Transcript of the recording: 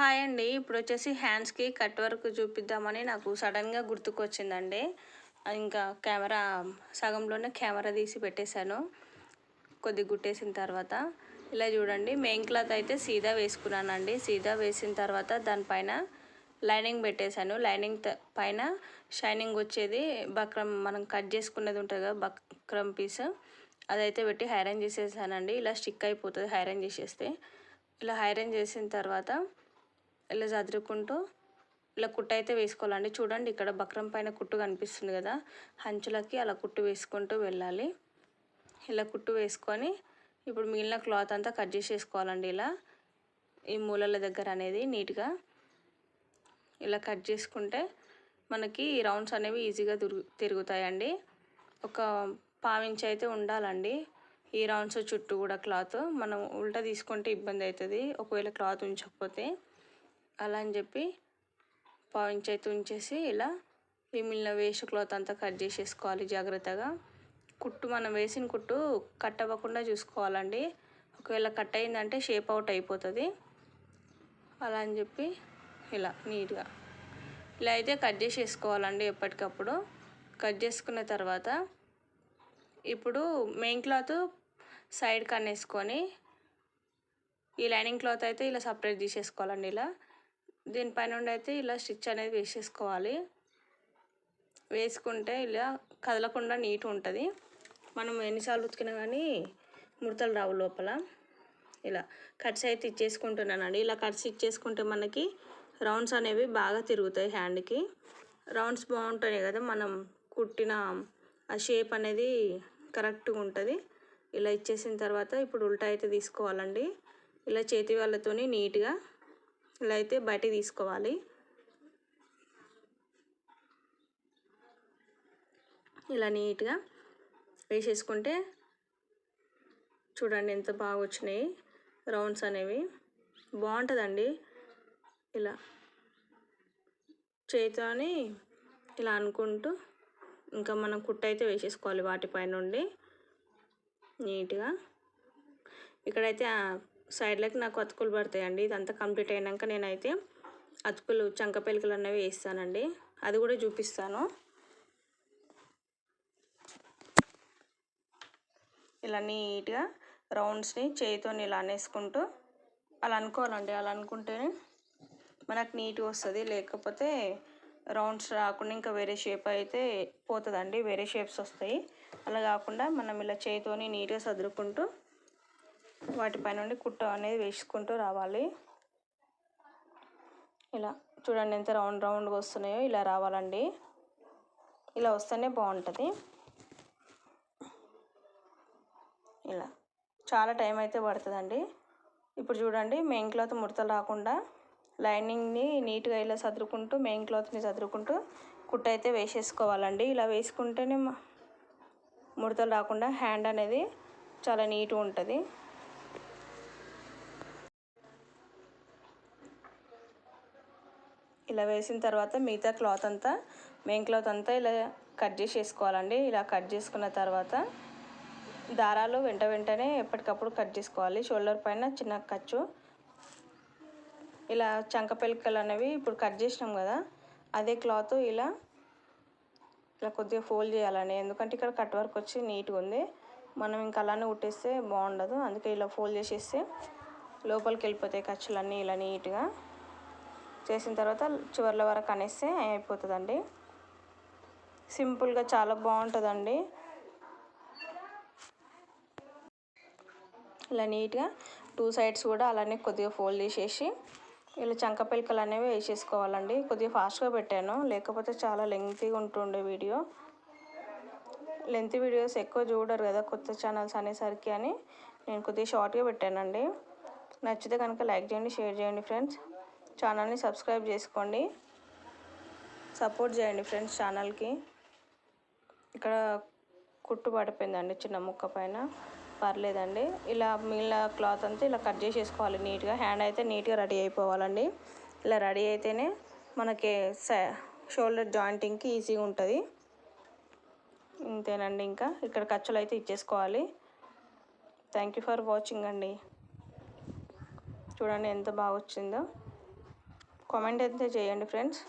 Hi అండి. ఇప్పుడు వచ్చేసి హ్యాండ్స్కి కట్ వర్క్ చూపిద్దామని నాకు సడన్గా గుర్తుకొచ్చిందండి. ఇంకా కెమెరా సగంలోనే కెమెరా తీసి పెట్టేశాను. కొద్ది గుట్టేసిన తర్వాత. ఇలా చూడండి మెయిన్ క్లాత్ అయితే సీదా వేసుకున్నానండి. సీదా వేసిన తర్వాత దానిపైన లైనింగ్ పెట్టేశాను. లైనింగ్ పైన షైనింగ్ వచ్చేది బక్రం మనం కట్ చేసుకున్నది ఉంటుంది కదా బక్రం పీస్. అదైతే పెట్టి హైరన్ చేసేసానండి. ఇలా స్టిక్ అయిపోతుంది హైరన్ చేసేస్తే. ఇలా హైరన్ చేసిన తర్వాత ఇలా చదురుకుంటూ ఇలా కుట్టు అయితే వేసుకోవాలండి. చూడండి ఇక్కడ బక్రం పైన కుట్టు కనిపిస్తుంది కదా. హంచులకి అలా కుట్టు వేసుకుంటూ వెళ్ళాలి. ఇలా కుట్టు వేసుకొని ఇప్పుడు మిగిలిన క్లాత్ అంతా కట్ చేసేసుకోవాలండి ఇలా. ఈ మూలల దగ్గర అనేది నీట్గా ఇలా కట్ చేసుకుంటే మనకి రౌండ్స్ అనేవి ఈజీగా తిరుగు తిరుగుతాయండి. ఒక పావించి అయితే ఉండాలండి. ఈ రౌండ్స్ చుట్టూ కూడా క్లాత్. మనం ఉల్టా తీసుకుంటే ఇబ్బంది అవుతుంది. ఒకవేళ క్లాత్ ఉంచకపోతే అలా అని చెప్పి పావించి అయితే ఉంచేసి ఇలా మిగిలిన వేస్ట్ క్లాత్ అంతా కట్ చేసేసుకోవాలి జాగ్రత్తగా. కుట్టు మనం వేసిన కుట్టు కట్ అవ్వకుండా చూసుకోవాలండి. ఒకవేళ కట్ అయిందంటే షేప్ అవుట్ అయిపోతుంది. అలా అని చెప్పి ఇలా నీట్గా. ఇలా అయితే కట్ చేసేసుకోవాలండి ఎప్పటికప్పుడు. కట్ చేసుకున్న తర్వాత ఇప్పుడు మెయిన్ క్లాత్ సైడ్ కన్నేసుకొని ఈ లైనింగ్ క్లాత్ అయితే ఇలా సపరేట్ తీసేసుకోవాలండి ఇలా. దీనిపైన నుండి అయితే ఇలా స్టిచ్ అనేది వేసేసుకోవాలి. వేసుకుంటే ఇలా కదలకుండా నీట్ ఉంటుంది. మనం ఎన్నిసార్లు ఉతికినా కానీ ముడతలు రావు లోపల. ఇలా కట్స్ అయితే ఇచ్చేసుకుంటున్నానండి ఇలా కట్స్ ఇచ్చేసుకుంటే మనకి రౌండ్స్ అనేవి బాగా తిరుగుతాయి హ్యాండ్కి రౌండ్స్ బాగుంటాయి కదా మనం కుట్టిన ఆ షేప్ అనేది కరెక్ట్గా ఉంటుంది. ఇలా ఇచ్చేసిన తర్వాత ఇప్పుడు ఉల్టా అయితే తీసుకోవాలండి. ఇలా చేతి వాళ్ళతోని నీట్గా ఇలా అయితే బయటికి తీసుకోవాలి. ఇలా నీట్గా వేసేసుకుంటే చూడండి ఎంత బాగా వచ్చినాయి రౌండ్స్ అనేవి. బాగుంటుందండి. ఇలా చేతిని ఇలా అనుకుంటూ ఇంకా మనం కుట్ట అయితే వేసేసుకోవాలి వాటిపై నుండి నీట్గా. ఇక్కడైతే సైడ్లకి నాకు అతుకులు పడతాయండి. ఇదంతా కంప్లీట్ అయినాక నేనైతే అతుకులు చంక పెలికలు అనేవి వేస్తానండి. అది కూడా చూపిస్తాను. ఇలా నీట్గా రౌండ్స్ని చేయితో ఇలా అనేసుకుంటూ అలా అనుకోవాలండి. అలా అనుకుంటేనే మనకు నీట్గా వస్తుంది. లేకపోతే రౌండ్స్ రాకుండా ఇంకా వేరే షేప్ అయితే పోతుందండి. వేరే షేప్స్ వస్తాయి. అలా కాకుండా మనం ఇలా చేయితోని నీట్గా సదురుకుంటూ వాటిపై నుండి కుట్ట అనేది వేసుకుంటూ రావాలి. ఇలా చూడండి ఎంత రౌండ్ రౌండ్గా వస్తున్నాయో ఇలా రావాలండి. ఇలా వస్తేనే బాగుంటుంది. ఇలా చాలా టైం అయితే పడుతుందండి. ఇప్పుడు చూడండి మెయిన్ క్లాత్ ముడతలు రాకుండా లైనింగ్ని నీట్గా ఇలా చదురుకుంటూ మెయిన్ క్లాత్ని చదురుకుంటూ కుట్ట అయితే వేసేసుకోవాలండి. ఇలా వేసుకుంటేనే ముడతలు రాకుండా హ్యాండ్ అనేది చాలా నీట్గా ఉంటుంది. ఇలా వేసిన తర్వాత మిగతా క్లాత్ అంతా మెయిన్ క్లాత్ అంతా ఇలా కట్ చేసేసుకోవాలండి. ఇలా కట్ చేసుకున్న తర్వాత దారాలు వెంట వెంటనే ఎప్పటికప్పుడు కట్ చేసుకోవాలి. షోల్డర్ పైన చిన్న ఖర్చు. ఇలా చంక పెలికలు అనేవి ఇప్పుడు కట్ చేసినాం కదా అదే క్లాత్ ఇలా ఇలా కొద్దిగా ఫోల్డ్ చేయాలండి. ఎందుకంటే ఇక్కడ కట్ వర్క్ వచ్చి నీట్గా ఉంది. మనం ఇంకా అలానే కుట్టేస్తే బాగుండదు. అందుకే ఇలా ఫోల్డ్ చేసేస్తే లోపలికి వెళ్ళిపోతాయి ఖర్చులన్నీ ఇలా నీట్గా. చేసిన తర్వాత చివర్ల వరకు అనేస్తే అయిపోతుందండి. సింపుల్గా చాలా బాగుంటుందండి. ఇలా నీట్గా టూ సైడ్స్ కూడా అలానే కొద్దిగా ఫోల్డ్ చేసేసి ఇలా చంక పిలకలు అనేవి వేసేసుకోవాలండి. కొద్దిగా ఫాస్ట్గా పెట్టాను. లేకపోతే చాలా లెంగ్తీగా ఉంటుండే వీడియో. లెంత్ వీడియోస్ ఎక్కువ చూడరు కదా కొత్త ఛానల్స్ అనేసరికి అని. నేను కొద్దిగా షార్ట్గా పెట్టానండి. నచ్చితే కనుక లైక్ చేయండి షేర్ చేయండి ఫ్రెండ్స్. ఛానల్ని సబ్స్క్రైబ్ చేసుకోండి. సపోర్ట్ చేయండి ఫ్రెండ్స్ ఛానల్కి. ఇక్కడ కుట్టు పడిపోయిందండి చిన్న ముక్క పైన. పర్లేదండి. ఇలా మిగిలిన క్లాత్ అంతా ఇలా కట్ చేసేసుకోవాలి నీట్గా. హ్యాండ్ అయితే నీట్గా రెడీ అయిపోవాలండి. ఇలా రెడీ అయితేనే మనకి షోల్డర్ జాయింటింగ్కి ఈజీగా ఉంటుంది. ఇంతేనండి ఇంకా. ఇక్కడ ఖర్చులు అయితే ఇచ్చేసుకోవాలి. థ్యాంక్ యూ ఫర్ వాచింగ్ అండి. చూడండి ఎంత బాగా వచ్చిందో. కామెంట్ అయితే చేయండి ఫ్రెండ్స్.